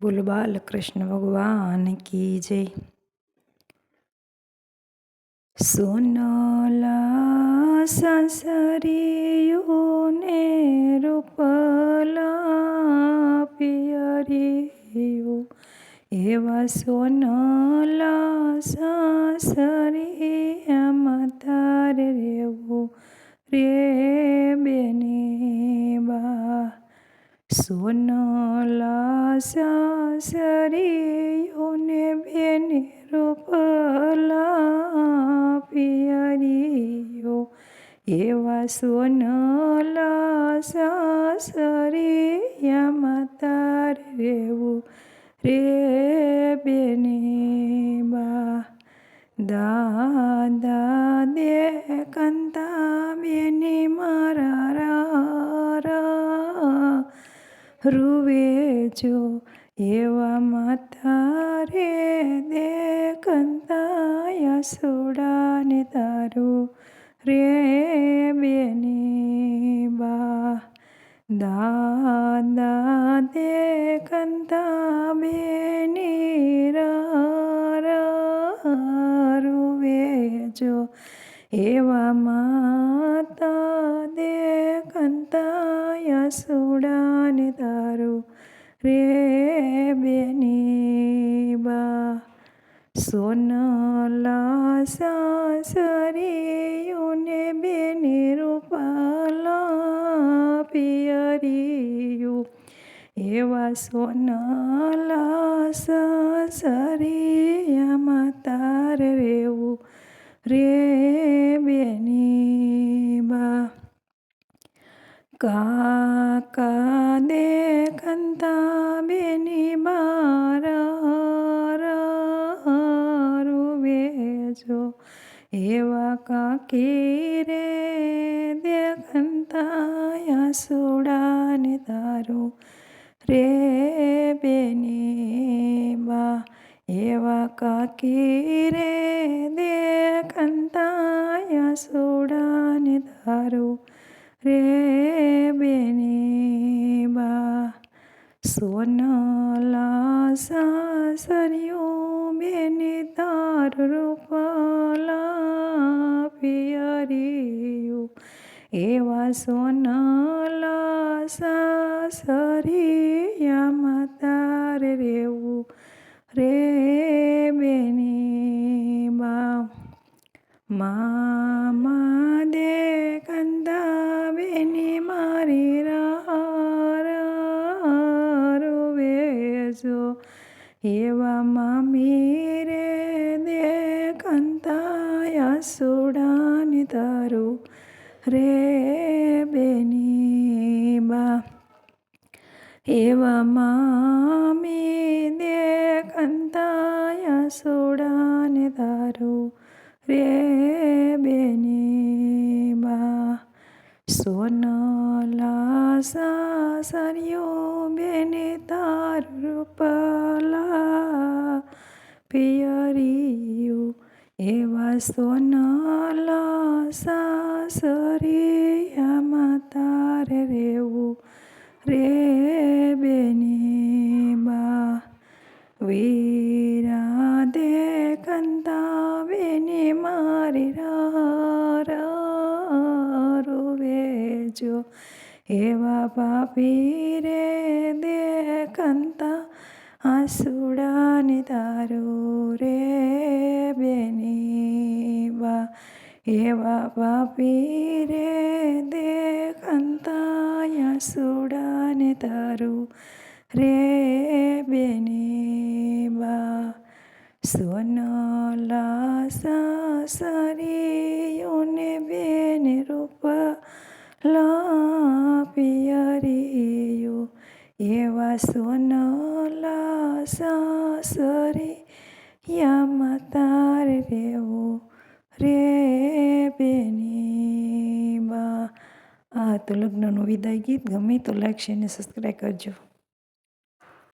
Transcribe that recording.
બોલ બાલકૃષ્ણ ભગવાન કી જય સોનલા સાસરીઓને રૂપલા પિયરીઓ એવા સોનલા સાસરી તારે રેવું રે બેને બા સોનલા સાસરીઓને બેને રૂપલા પિયરીઓ એવા સોનલા સાસરિયામાં તાર રેવું રે બેને બા દાદા દે કંતા બેને મારા રૂવે જો એવા માતા રે દે કંતા યસોડાને તારું રે બેને બા. દાદા દે કંતા બેની રૂવે જો એવા માતા દે કંતા યસોડાને તારું રે બેની બા. સોનલા સાસરીઓને બેની રૂપાલા પિયરિયું. એવા સોનલા સાસરિયામાં તાર રેવું રે બેની કાકા દે કંતા બેની બારા રૂવે જો એવા કાકી રે દે કંતા યાસોડાને તારું રે બેની બા એવા કાકી રે દે કંતા યાસોડાને તારું રે બેને બા સોનલા સાસરિયો બેની તાર રૂપલા પિયરિયું એવા સોનલા સાસરિયામાં તાર રેવું રે બેની બા મામા જો એવા મામી રે દે કંતા યસોડાને તારું રે બેની બા. એવા મામી દે કંતા યસોડાને તારું રે બેની સોનલા સાસરિયો બેને તાર રૂપલા. પિયરિયું એવા સોનલા સાસરિયામાં તાર રેવું રે બેની બા. વીરા જો એવા પાપી રે દે કંતા આસુડાને તારું રે બેની બા. એવા પાપી રે દે કંતા યાસુડાને તારું રે બેની બા. સોનલા સાસરીઓને બેન રૂપ પિયરિયો એવા સોનલા સાસરે યામાં તાર રેવો રે બેની બા. આ તો લગ્નનું વિદાય ગીત ગમે તો લાગશે અને સબસ્ક્રાઈબ કરજો.